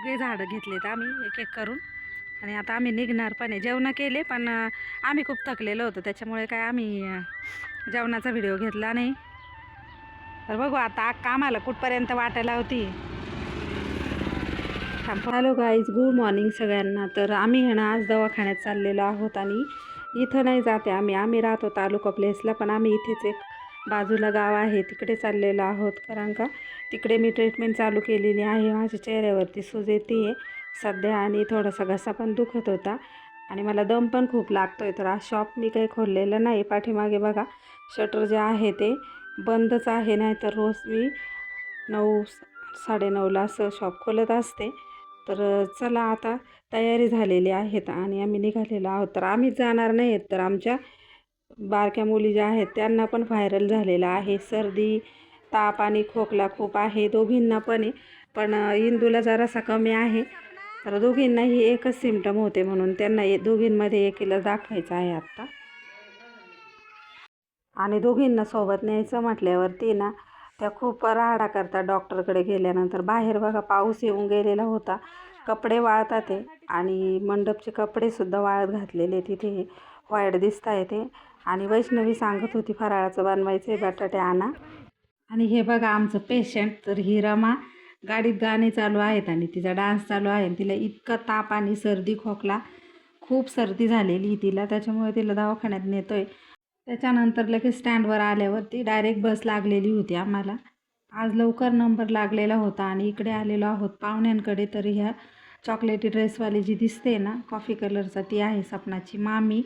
सगळे झाडं घेतलेत आम्ही एक एक करून. आणि आता आम्ही निघणार पण आहे. जेवणं केले पण आम्ही खूप थकलेलो होतो. त्याच्यामुळे काय आम्ही जेवणाचा व्हिडिओ घेतला नाही. तर बघू आता कामाला आम्हाला कुठपर्यंत वाटायला होती. हॅलो गाईज गुड मॉर्निंग सगळ्यांना. तर आम्ही ह्या ना आज दवाखान्यात चाललेलो आहोत आणि इथं नाही जाते आम्ही. आम्ही राहतो तालुका प्लेसला पण आम्ही इथेच एक बाजूला गाव आहे तिकडे चाललेलो आहोत. कारण का तिकडे मी ट्रीटमेंट चालू केलेली आहे. माझ्या चेहऱ्यावरती सूज येते आहे सध्या आणि थोडासा घसा पण दुखत होता. आणि मला दम पण खूप लागतो आहे तर आज शॉप मी काही खोललेलं नाही. पाठीमागे बघा शटर जे आहे ते बंदच आहे. नाही तर रोज मी नऊ साडेनऊला असं शॉप खोलत असते. तर चला आता तयारी झालेली आहेत आणि आम्ही निघालेलो आहोत. तर आम्ही जाणार नाही आहेत तर आमच्या बारक्या मुली ज्या आहेत त्यांना पण व्हायरल झालेलं आहे. सर्दी ताप आणि खोकला खूप आहे. दोघींना पण आहे. पण इंदूला जरासा कमी आहे. तर दोघींनाही एकच सिमटम होते म्हणून त्यांना ए दोघींमध्ये एकीला दाखवायचं आहे आत्ता. आणि दोघींना सोबत न्यायचं म्हटल्यावरती ना त्या खूप राहाडा करतात डॉक्टरकडे गेल्यानंतर. बाहेर बघा पाऊस येऊन गेलेला होता. कपडे वाळतात ते आणि मंडपचे कपडेसुद्धा वाळत घातलेले तिथे. वाईट दिसत आहे ते आणि वैष्णवी सांगत होती फराळाचं बनवायचं आहे बटाटे आणा. आणि हे बघा आमचं पेशंट तर ही रमा गाडीत गाणे चालू आहेत आणि तिचा डान्स चालू आहे आणि तिला इतका ताप आणि सर्दी खोकला. खूप सर्दी झालेली तिला त्याच्यामुळे तिला दवाखान्यात नेतो आहे त्याच्यानंतर लगेच स्टँडवर आल्यावरती डायरेक्ट बस लागलेली होती आम्हाला. आज लवकर नंबर लागलेला होता आणि इकडे आलेलो आहोत पाहुण्यांकडे तर ह्या चॉकलेटी ड्रेसवाली जी दिसते ना कॉफी कलरचा ती आहे सपनाची मामी.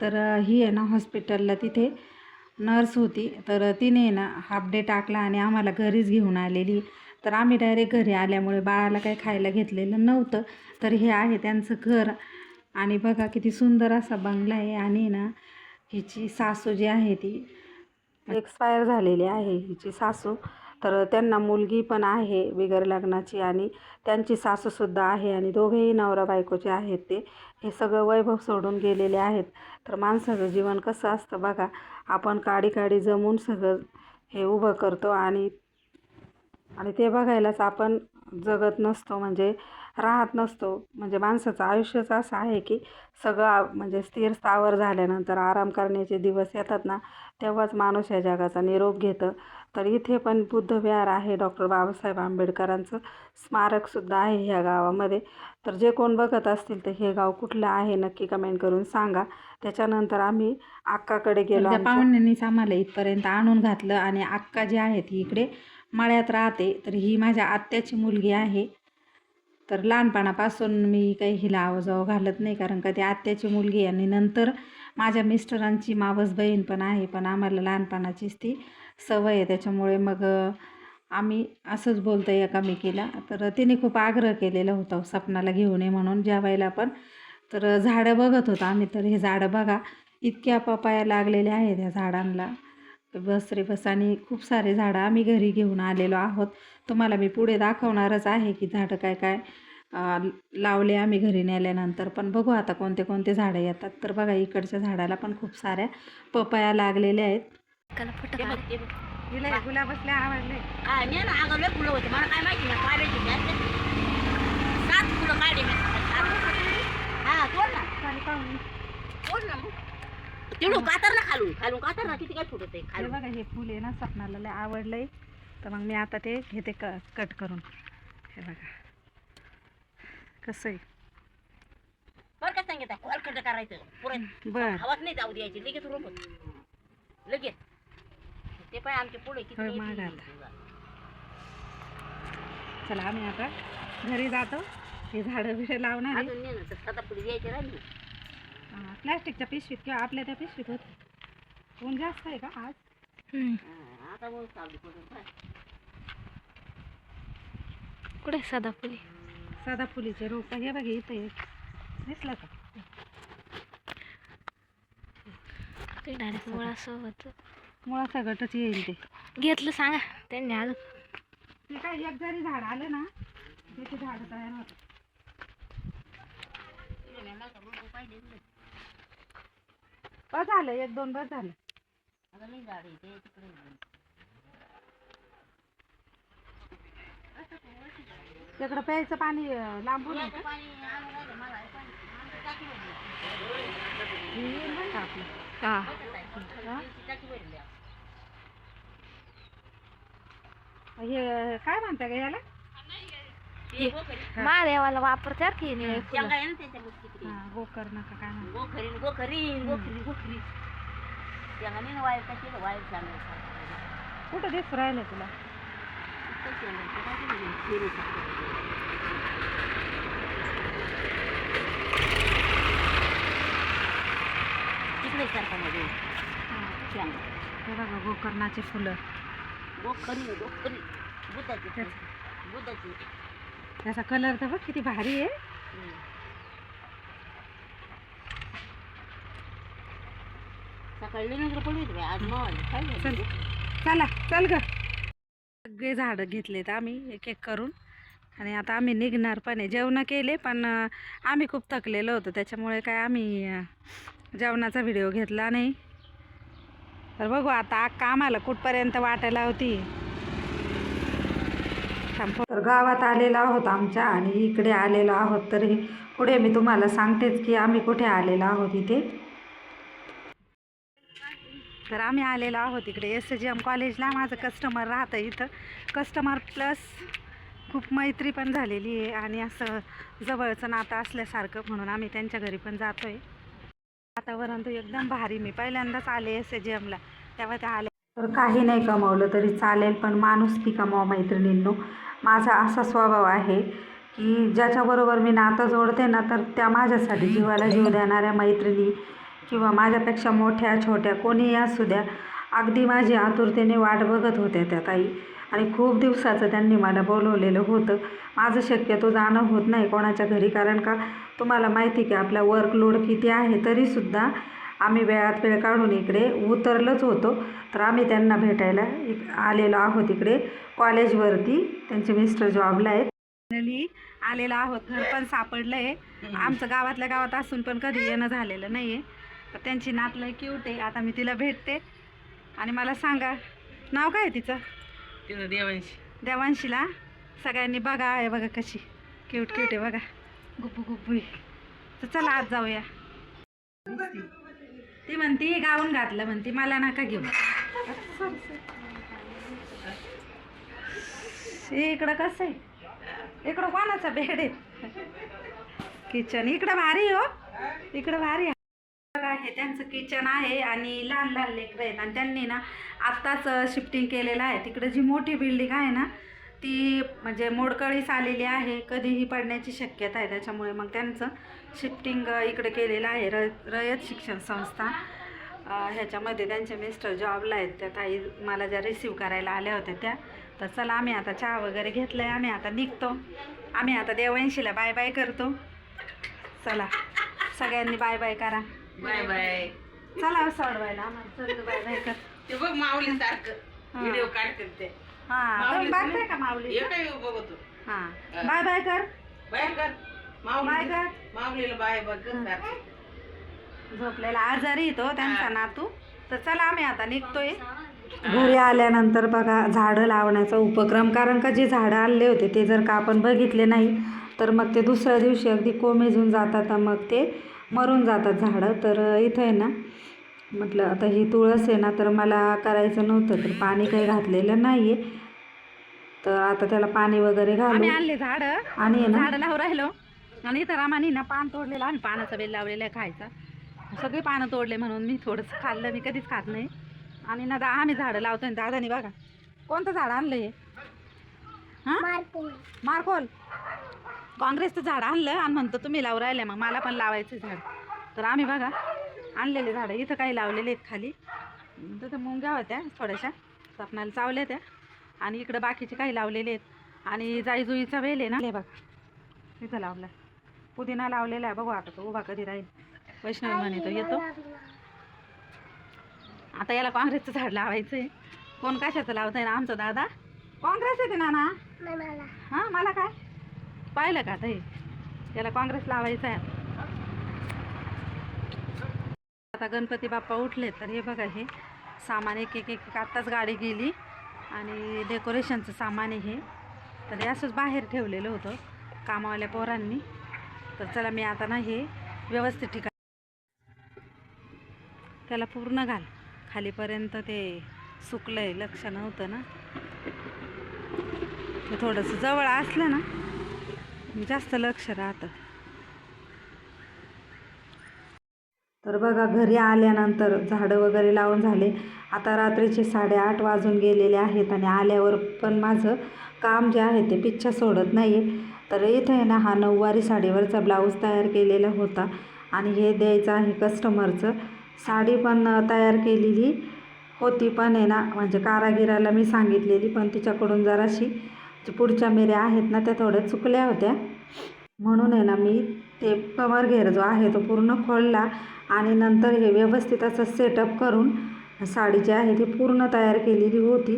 तर ही आहे ना हॉस्पिटलला तिथे नर्स होती. तर तिने ना हाफ डे टाकला आणि आम्हाला घरीच घेऊन आलेली. तर आम्ही डायरेक्ट घरी आल्यामुळे बाळाला काही खायला घेतलेलं नव्हतं. तर हे आहे त्यांचं घर. आणि बघा किती सुंदर असा बंगला आहे आणि ना हिची सासू जी आहे ती एक्सपायर झालेली आहे हिची सासू. तर त्यांना मुलगी पण आहे बिगर लग्नाची आणि त्यांची सासूसुद्धा आहे आणि दोघेही नवरा बायकोचे आहेत ते. हे सगळं वैभव सोडून गेलेले आहेत. तर माणसाचं जीवन कसं असतं बघा. आपण काडी काडी जमून सगळं हे उभं करतो आणि आणि ते बघायलाच आपण जगत नसतो म्हणजे राहत नसतो. म्हणजे माणसाचं आयुष्यच असं आहे की सगळं म्हणजे स्थिर स्थावर झाल्यानंतर आराम करण्याचे दिवस येतात ना तेव्हाच माणूस या जगाचा निरोप घेतं. तर इथे पण बुद्धविहार आहे. डॉक्टर बाबासाहेब आंबेडकरांचं स्मारकसुद्धा आहे ह्या गावामध्ये. तर जे कोण बघत असतील तर हे गाव कुठलं आहे नक्की कमेंट करून सांगा. त्याच्यानंतर आम्ही अक्काकडे गेलो पाहुण्यांनीच आम्हाला इथपर्यंत आणून घातलं आणि अक्का जी आहे ती इकडे मळ्यात राहते. तर ही माझ्या आत्याची मुलगी आहे. तर लहानपणापासून मी काही हिला आवाजावं घालत नाही कारण का ती आत्याची मुलगी आणि नंतर माझ्या मिस्टरांची मावस बहीण पण आहे पण आम्हाला लहानपणाचीच ती सवय आहे. त्याच्यामुळे मग आम्ही असंच बोलतो एकामेकीला. तर तिने खूप आग्रह केलेला होता सपनाला घेऊन ये म्हणून जेवायला पण. तर झाडं बघत होतो आम्ही तर हे झाडं बघा इतक्या पपाया लागलेल्या आहेत ह्या झाडांना. बस रे बस आणि खूप सारे झाडं आम्ही घरी घेऊन आलेलो आहोत. तुम्हाला मी पुढे दाखवणारच आहे की झाडं काय काय लावले आम्ही घरी नेल्यानंतर पण बघू आता कोणते कोणते झाडं येतात. तर बघा इकडच्या झाडाला पण खूप साऱ्या पपया लागलेल्या आहेत. त्याला फोटो ते काढ. बघ, ते बघ. हिला गुलाबसले आवडले. हा, ने फुलं होती. मला काय माहिती सात फुलं काढले. हा, तोड ना. तोड ना कातर ना खालून. खालून कातर ना किती काय फुटत आहे खालून. बघा हे फुल आहे ना स्वप्नाला लय आवडलंय. तर मग मी आता ते घेते क कट करून. हे बघा. कसं आहे? बरं का सांगितलं? खोलखंड करायचं. पुरण बर. हवाच नाही जाऊ द्यायची. लगेच रोपत लगेच. ते पण आमचे पुढे किती होय, येतील. चला आम्ही आता घरी जातो. हे झाडं बिडं लावणार आहे. अजून ने ना, तर सदाफुली द्यायची राहिली. हा, प्लॅस्टिकच्या पिशवीत किंवा आपल्या त्या पिशवीत होते. ऊन जास्त आहे का आज? आता मग सावली पडून पाय. कुठे साधा फुली साधा फुलीचे रोप हे बघा इथं दिसलं का? ते डायरेक्ट मुळा सोबत मुळा सगटच येईल ते. घेतलं सांगा त्यांनी अजून ते काय एक जरी झाड आलं ना त्याचे झाड तयार नाही. बस झालं एक दोन बस झालं. आता झाड तिकडे तिकडं प्यायचं पाणी लांबून आहे का? हे येईल बरं का आपलं? काय म्हणता का याला. महादेवाला वापरतात की निळे फुलं. हा गोकर नका काय म्हणता गोखरी न गोखरी गोखरी गोखरी शेंगा नाही वायर टाकी वायर शेंगा कुठं दिसू राहिलं तुला? हे बघा गोकर्णाचे फुलं. गोखरी गोखरी बुधाची तेच. बुधाची त्याचा कलर तर बघ किती भारी आहे. सकाळी नंतर बाई, आज झालं? चला चल ग. सगळे झाडं घेतलेत आम्ही एक एक करून. आणि आता आम्ही निघणार पण आहे. जेवणं केले पण आम्ही खूप थकलेलो होतो. त्याच्यामुळे काय आम्ही जेवणाचा व्हिडिओ घेतला नाही. तर बघू आता अक्का आम्हाला कुठपर्यंत वाटायला होती. तर गावात आलेला आहोत आमच्या आणि इकडे आलेलो आहोत. तर पुढे मी तुम्हाला सांगतेच की आम्ही कुठे आलेलो आहोत इथे. तर आम्ही आलेलो आहोत इकडे एस जी एम कॉलेजला. माझं कस्टमर राहतं इथं. कस्टमर प्लस खूप मैत्री पण झालेली आहे आणि असं जवळचं नातं असल्यासारखं म्हणून आम्ही त्यांच्या घरी पण जातो आहे वातावरण तर एकदम भारी. मी पहिल्यांदाच आले एस जी एमला तेव्हा ते आले. तर काही नाही कमवलं तरी चालेल पण माणूस ती कमावा मैत्रिणींनो. माझा असा स्वभाव आहे की ज्याच्याबरोबर मी नातं जोडते ना तर त्या माझ्यासाठी जीवाला जीव देणाऱ्या मैत्रिणी किंवा माझ्यापेक्षा मोठ्या छोट्या कोणीही असू द्या अगदी माझी आतुरतेने वाट बघत होत्या त्या ताई. आणि खूप दिवसाचं त्यांनी मला बोलवलेलं होतं. माझं शक्यतो जाणं होत नाही कोणाच्या घरी कारण का तुम्हाला माहिती की आपला वर्कलोड किती आहे तरीसुद्धा आम्ही वेळात वेळ काढून इकडे उतरलोच होतो. तर आम्ही त्यांना भेटायला इक आलेलो आहोत इकडे. कॉलेजवरती त्यांचे मिस्टर जॉबला आहेत. फायनली आलेलो आहोत. घर पण सापडलं आहे आमचं गावातल्या गावात असून पण कधी येणं झालेलं नाही आहे तर त्यांची नात लय क्यूट आहे. आता मी तिला भेटते. आणि मला सांगा नाव काय आहे तिचं? तिथं देवांशी. देवांशीला? सगळ्यांनी बघा आहे बघा कशी. क्यूट क्यूट आहे बघा. गुप्पू गुप्पू आहे. तर चला आज जाऊया. ती म्हणती गाऊन घातलं म्हणती मला नका घेऊ. इकडं कसं आहे? इकडं कोणाचा बेड आहे? किचन इकडं भारी हो. इकडं भारी त्यांचं किचन आहे आणि लहान लहान लेकरं आहेत. आणि त्यांनी ना आत्ताच शिफ्टिंग केलेलं आहे. तिकडे जी मोठी बिल्डिंग आहे ना ती म्हणजे मोडकळीस आलेली आहे. कधीही पडण्याची शक्यता आहे. त्याच्यामुळे मग त्यांचं शिफ्टिंग इकडे केलेलं आहे. र रयत शिक्षण संस्था ह्याच्यामध्ये त्यांचे मिस्टर जॉबला आहेत. त्या ताई मला ज्या रिसीव करायला आल्या होत्या त्या. तर चला आम्ही आता चहा वगैरे घेतलं आहे आम्ही आता निघतो. आम्ही आता देवऐंशीला बाय बाय करतो. चला सगळ्यांनी बाय बाय करा. Bye bye. चला सोडवायला आम्हाला. चल बाय बाय कर. ते बघ माऊली सारखं. व्हिडिओ काढते ते. हां तुम्ही बघताय का माऊली? बघतो हां. बाय बाय कर. बाय कर. बाय माऊली कर. माऊलीला बाय बघ सारखं. झोपलेला आजारी तो त्यांचा नातू. तर चला आम्ही आता निघतोय. घरी आल्यानंतर बघा झाडं लावण्याचा उपक्रम. कारण का जे झाडं आणले होते ते जर का आपण बघितले नाही तर मग ते दुसऱ्या दिवशी अगदी कोमेजून जातात. मग ते मरून जातात झाडं. तर इथं आहे ना म्हटलं आता ही तुळस आहे ना तर मला करायचं नव्हतं तर पाणी काही घातलेलं नाही आहे तर आता त्याला पाणी वगैरे घालून आणले झाडं. आणि झाडं लावून राहिलो. आणि इथं रामानी ना पान तोडलेलं आणि पानाचा बेल लावलेला आहे खायचा. सगळे पानं तोडले म्हणून मी थोडंसं खाल्लं मी कधीच खात नाही. आणि ना दा आम्ही झाडं लावतो दादानी बघा कोणतं झाड आणलं हे? हां? मार्कोल. काँग्रेसचं झाड आणलं आणि म्हणतो तुम्ही लावून राहिले मग मला पण लावायचं झाड. तर आम्ही बघा आणलेले झाडं इथं काही लावलेले आहेत खाली. तिथं मुंग्या होत्या थोड्याशा सपनाला चावल्या त्या. आणि इकडं बाकीचे काही लावलेले आहेत. आणि जाईजुईचा वेल आहे ना हे बघा तिथं लावला पुदिना लावलेला आहे बघू आता तो उभा कधी राहील. वैष्णवी म्हणे तो येतो. आता याला काँग्रेसचं झाड लावायचं आहे कोण कशाचं लावतंय ना आमचा दादा? काँग्रेस येते ना ना हां मला काय? पाहिलं का ते हे? याला काँग्रेस लावायचं आहे. आता गणपती बाप्पा उठले तर हे बघा हे सामान एक एक एक आत्ताच गाडी गेली. आणि डेकोरेशनचं सामान आहे हे. तर हे असंच बाहेर ठेवलेलं होतं कामावाल्या पोरांनी. तर चला मी आता ना हे व्यवस्थित ठिकाण त्याला पूर्ण घाल. खालीपर्यंत ते सुकलंय. लक्ष नव्हतं ना. ते थोडंसं जवळ असलं ना जास्त लक्ष राहतं. तर बघा घरी आल्यानंतर झाडं वगैरे लावून झाले. आता रात्रीचे साडेआठ वाजून गेलेले आहेत आणि आल्यावर पण माझं काम जे आहे ते पिच्छा सोडत नाही आहे तर इथे आहे ना हा नऊवारी साडीवरचा ब्लाऊज तयार केलेला होता आणि हे द्यायचं आहे कस्टमरचं साडी पण तयार केलेली होती पण आहे ना म्हणजे कारागिराला मी सांगितलेली पण तिच्याकडून जराशी पुढच्या मेऱ्या आहेत ना त्या थोड्या चुकल्या होत्या. म्हणून आहे ना मी ते कमर घेर जो आहे तो पूर्ण खोलला आणि नंतर हे व्यवस्थित असं सेटअप करून साडी जी आहे ती पूर्ण तयार केलेली होती.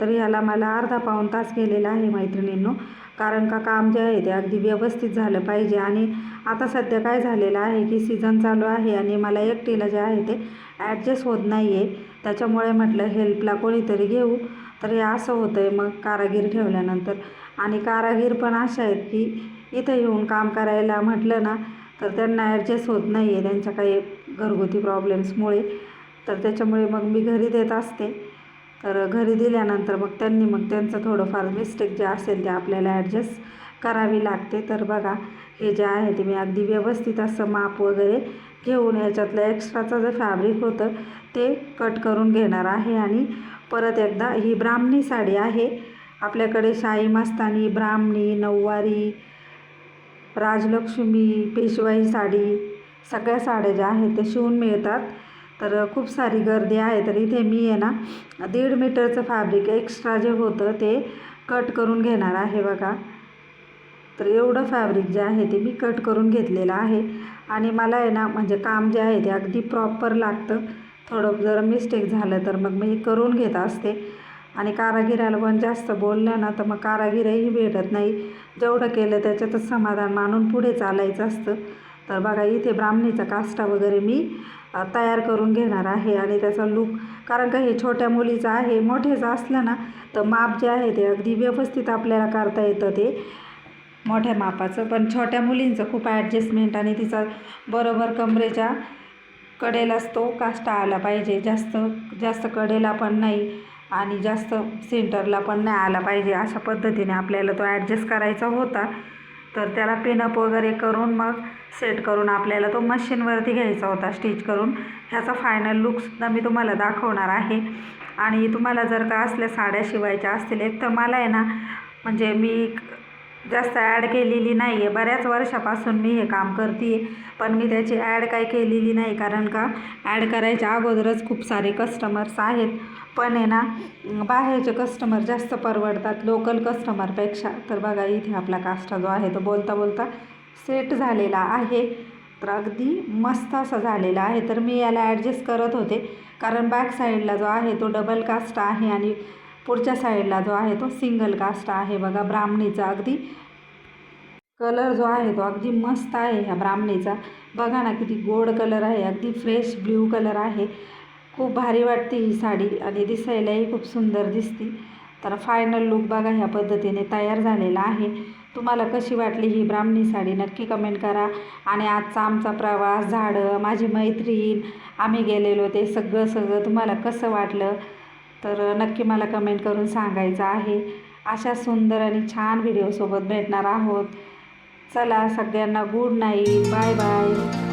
तर ह्याला मला अर्धा पाऊण तास गेलेला आहे मैत्रिणींनो. कारण का काम जे आहे ते अगदी व्यवस्थित झालं पाहिजे. आणि आता सध्या काय झालेलं आहे की सीझन चालू आहे आणि मला एकटीला जे आहे ते ॲडजस्ट होत नाही आहे त्याच्यामुळे म्हटलं हेल्पला कोणीतरी घेऊ. तर हे असं होतं आहे मग कारागीर ठेवल्यानंतर. आणि कारागीर पण अशा आहेत की इथं येऊन काम करायला म्हटलं ना तर त्यांना ॲडजस्ट होत नाही आहे त्यांच्या काही घरगुती प्रॉब्लेम्समुळे तर त्याच्यामुळे मग मी घरी देत असते. तर घरी दिल्यानंतर मग त्यांनी मग त्यांचं थोडंफार मिस्टेक जे असेल ते आपल्याला ॲडजस्ट करावी लागते. तर बघा हे जे आहे ते मी अगदी व्यवस्थित असं माप वगैरे घेऊन याच्यातलं एक्स्ट्राचं जे फॅब्रिक होतं ते कट करून घेणार आहे. आणि परत एकदा ही ब्राह्मणी साडी आहे. आपल्याकडे शाही मस्तानी ब्राह्मणी नऊवारी राजलक्ष्मी पेशवाई साडी सगळ्या साड्या ज्या आहेत ते शिवून मिळतात. तर खूप सारी गर्दी आहे तर इथे मी आहे ना दीड मीटरचं फॅब्रिक एक्स्ट्रा जे होतं ते कट करून घेणार आहे बघा. तर एवढं फॅब्रिक जे आहे ते मी कट करून घेतलेलं आहे. आणि मला आहे ना म्हणजे काम जे आहे ते अगदी प्रॉपर लागतं. थोडं जर मिस्टेक झालं तर मग मी करून घेत असते. आणि कारागिराला पण जास्त बोललं ना तर मग कारागिरही भेटत नाही. जेवढं केलं त्याच्यातच समाधान मानून पुढे चालायचं असतं. तर बघा इथे ब्राह्मणीचा काष्टा वगैरे मी तयार करून घेणार आहे. आणि त्याचा लूक कारण का हे छोट्या मुलीचं आहे मोठेचं असलं ना तर माप जे आहे ते अगदी व्यवस्थित आपल्याला करता येतं ते. मोठ्या मापाचं पण छोट्या मुलींचं खूप ॲडजस्टमेंट आणि तिचा बरोबर कमरेच्या कडेलाच तो काष्टा आला पाहिजे. जास्त जास्त कडेला पण नाही आणि जास्त सेंटरला पण नाही आला पाहिजे. अशा पद्धतीने आपल्याला तो ॲडजस्ट करायचा होता. तर त्याला पिनअप वगैरे करून मग सेट करून आपल्याला तो मशीनवरती घ्यायचा होता स्टिच करून. ह्याचा फायनल लुकसुद्धा मी तुम्हाला दाखवणार आहे. आणि तुम्हाला जर का असल्या साड्या शिवायच्या असतील एक तर मला आहे ना म्हणजे मी जास्त ॲड केलेली नाही आहे बऱ्याच वर्षापासून मी हे काम करते आहे पण मी त्याची ॲड काही केलेली नाही. कारण का? ॲड करायच्या अगोदरच खूप सारे कस्टमर्स आहेत. पण आहे ना बाहेरचे कस्टमर जास्त परवडतात. लोकल कस्टमरपेक्षा तर बघा इथे आपला काष्टा जो आहे तो बोलता बोलता सेट झालेला आहे. तर अगदी मस्त असा झालेला आहे. तर मी याला ॲडजस्ट करत होते. कारण बॅक साईडला जो आहे तो डबल कास्ट आहे आणि पुढच्या साईडला जो आहे तो सिंगल कास्ट आहे बघा ब्राह्मणीचा अगदी कलर जो आहे तो अगदी मस्त आहे ह्या ब्राह्मणीचा. बघा ना किती गोड कलर आहे अगदी फ्रेश ब्ल्यू कलर आहे. खूप भारी वाटते ही साडी आणि दिसायलाही खूप सुंदर दिसते. तर फायनल लुक बघा ह्या पद्धतीने तयार झालेला आहे. तुम्हाला कशी वाटली ही ब्राह्मणी साडी नक्की कमेंट करा. आणि आजचा आमचा प्रवास झाडं माझी मैत्रीण आम्ही गेलेलो ते सगळं सगळं तुम्हाला कसं वाटलं? तर नक्की मला कमेंट करून सांगायचं आहे. अशा सुंदर आणि छान व्हिडिओसोबत भेटणार आहोत. चला सगळ्यांना गुड नाईट बाय बाय